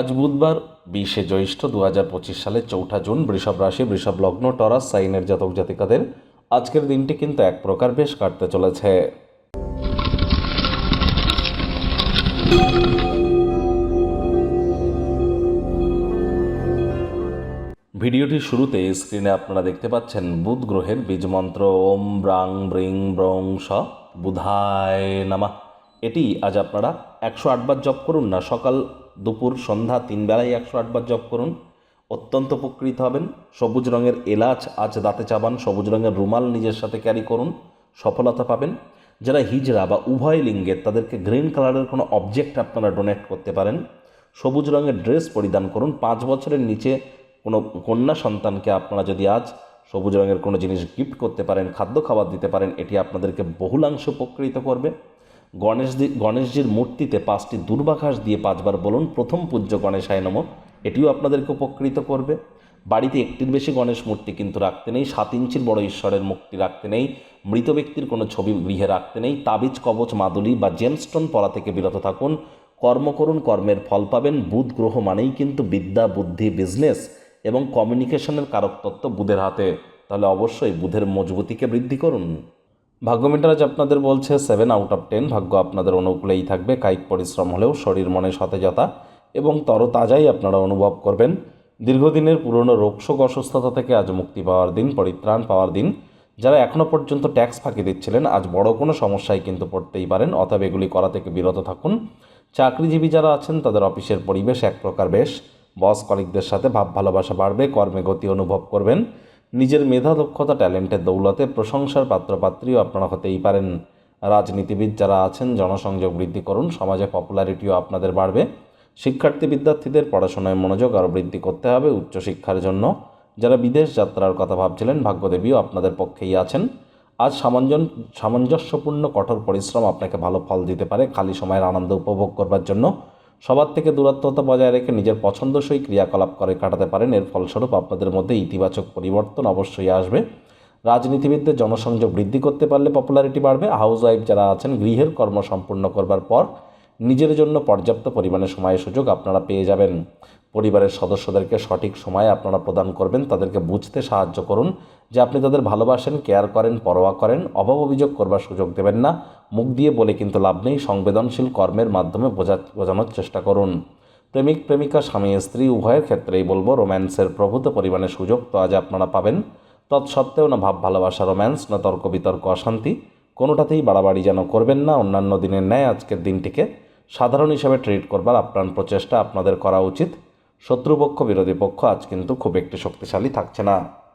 আজ বুধবার, বিশে জ্যৈষ্ঠ দু হাজার পঁচিশ সালের চৌঠা জুন, বৃষভ রাশি, বৃষভ লগ্ন, টরাস, সাইনের জাতক জাতিকাদের আজকের দিনটি কিন্তু এক প্রকার বেশ কাটতে চলেছে। ভিডিওটির শুরুতে স্ক্রিনে আপনারা দেখতে পাচ্ছেন বুধ গ্রহের বীজমন্ত্র ওম ব্রাং ব্রিং ব্রং স, বুধায় নামা। এটি আজ আপনারা একশো আটবার জপ করুন না, সকাল দুপুর, সন্ধ্যা তিন বেলায় একশো আটবার জপ করুন। অত্যন্ত উপকৃত হবেন। সবুজ রঙের এলাচ, আজ দাঁতে চাবান সবুজ রঙের রুমাল নিজের সাথে ক্যারি করুন। সফলতা পাবেন। যারা হিজড়া বা উভয় লিঙ্গের তাদেরকে গ্রিন কালারের কোনো অবজেক্ট আপনারা ডোনেট করতে পারেন। সবুজ রঙের ড্রেস পরিধান করুন। পাঁচ বছরের নিচে কোনো কন্যা সন্তানকে আপনারা যদি আজ সবুজ রঙের কোনো জিনিস গিফট করতে পারেন, খাদ্য খাবার দিতে পারেন, এটি আপনাদেরকে বহুলাংশ উপকৃত করবে। গণেশজি গণেশজির মূর্তিতে পাঁচটি দুর্বাঘাস দিয়ে পাঁচবার বলুন, প্রথম পূজ্য গণেশায় নম। এটিও আপনাদেরকে উপকৃত করবে। বাড়িতে একটির বেশি গণেশ মূর্তি কিন্তু রাখতে নেই, সাত ইঞ্চির বড় ঈশ্বরের মূর্তি রাখতে নেই, মৃত ব্যক্তির কোনো ছবি গৃহে রাখতে নেই, তাবিজ, কবচ, মাদুলি বা জেমস্টোন পরা থেকে বিরত থাকুন। কর্ম করুন, কর্মের ফল পাবেন, বুধ গ্রহ মানেই কিন্তু বিদ্যা, বুদ্ধি বিজনেস এবং কমিউনিকেশনের কারকতত্ত্ব বুধের হাতে। তাহলে অবশ্যই বুধের মজবুতিকে বৃদ্ধি করুন। ভাগ্য মিটার আজ আপনাদের বলছে সেভেন আউট অফ টেন ভাগ্য আপনাদের অনুকূলেই থাকবে। কায়িক পরিশ্রম হলেও শরীর মনে সতেজতা এবং তরতাজাই আপনারা অনুভব করবেন। দীর্ঘদিনের পুরনো রোগশোক অসুস্থতা থেকে আজ মুক্তি পাওয়ার দিন, পরিত্রাণ পাওয়ার দিন। যারা এখনও পর্যন্ত ট্যাক্স ফাঁকি দিচ্ছিলেন, আজ বড় কোনো সমস্যায় কিন্তু পড়তেই পারেন। অতএব এগুলি করা থেকে বিরত থাকুন। চাকরিজীবী যারা আছেন, তাদের অফিসের পরিবেশ এক প্রকার বেশ। বস কলিকদের সাথে ভাব ভালোবাসা বাড়বে, কর্মে গতি অনুভব করবেন। নিজের মেধা, দক্ষতা, ট্যালেন্টের দৌলতে প্রশংসার পাত্রপাত্রীও আপনারা হতেই পারেন। রাজনীতিবিদ যারা আছেন, জনসংযোগ বৃদ্ধি করুন, সমাজে পপুলারিটিও আপনাদের বাড়বে। শিক্ষার্থী বিদ্যার্থীদের পড়াশোনায় মনোযোগ আরও বৃদ্ধি করতে হবে উচ্চশিক্ষার জন্য। যারা বিদেশ যাত্রার কথা ভাবছিলেন, ভাগ্যদেবীও আপনাদের পক্ষেই আছেন। আজ সামঞ্জন, সামঞ্জস্যপূর্ণ কঠোর পরিশ্রম আপনাকে ভালো ফল দিতে পারে। খালি সময়ের আনন্দ উপভোগ করবার জন্য সবার থেকে দূরত্বতা বজায় রেখে নিজের পছন্দসই ক্রিয়াকলাপ করে কাটাতে পারেন। এর ফলস্বরূপ আপনাদের মধ্যে ইতিবাচক পরিবর্তন অবশ্যই আসবে। রাজনীতিবিদদের জনসংযোগ বৃদ্ধি করতে পারলে পপুলারিটি বাড়বে। হাউস ওয়াইফ যারা আছেন, গৃহের কর্ম সম্পূর্ণ করবার পর নিজের জন্য পর্যাপ্ত পরিমাণে সময় সুযোগ আপনারা পেয়ে যাবেন। পরিবারের সদস্যদেরকে সঠিক সময়ে আপনারা প্রদান করবেন, তাদেরকে বুঝতে সাহায্য করুন, যে আপনি তাদের ভালোবাসেন, কেয়ার করেন, পরোয়া করেন, অভাব অভিযোগ করবার সুযোগ দেবেন না, মুখ দিয়ে বলে কিন্তু লাভ নেই, সংবেদনশীল কর্মের মাধ্যমে বোঝা, বোঝানোর চেষ্টা করুন। প্রেমিক, প্রেমিকা, স্বামী, স্ত্রী, উভয়ের ক্ষেত্রেই বলব, রোম্যান্সের প্রভূত পরিমাণে সুযোগ তো আজ আপনারা পাবেন। তৎসত্ত্বেও না ভাব, ভালোবাসা, রোম্যান্স, না তর্ক, বিতর্ক, অশান্তি, কোনোটাতেই বাড়াবাড়ি যেন করবেন না, অন্যান্য দিনের ন্যায় আজকের দিনটিকে সাধারণ হিসাবে ট্রিট করবার আপ্রাণ প্রচেষ্টা আপনাদের করা উচিত। শত্রুপক্ষ বিরোধী পক্ষ আজ কিন্তু খুব একটি শক্তিশালী থাকছে না।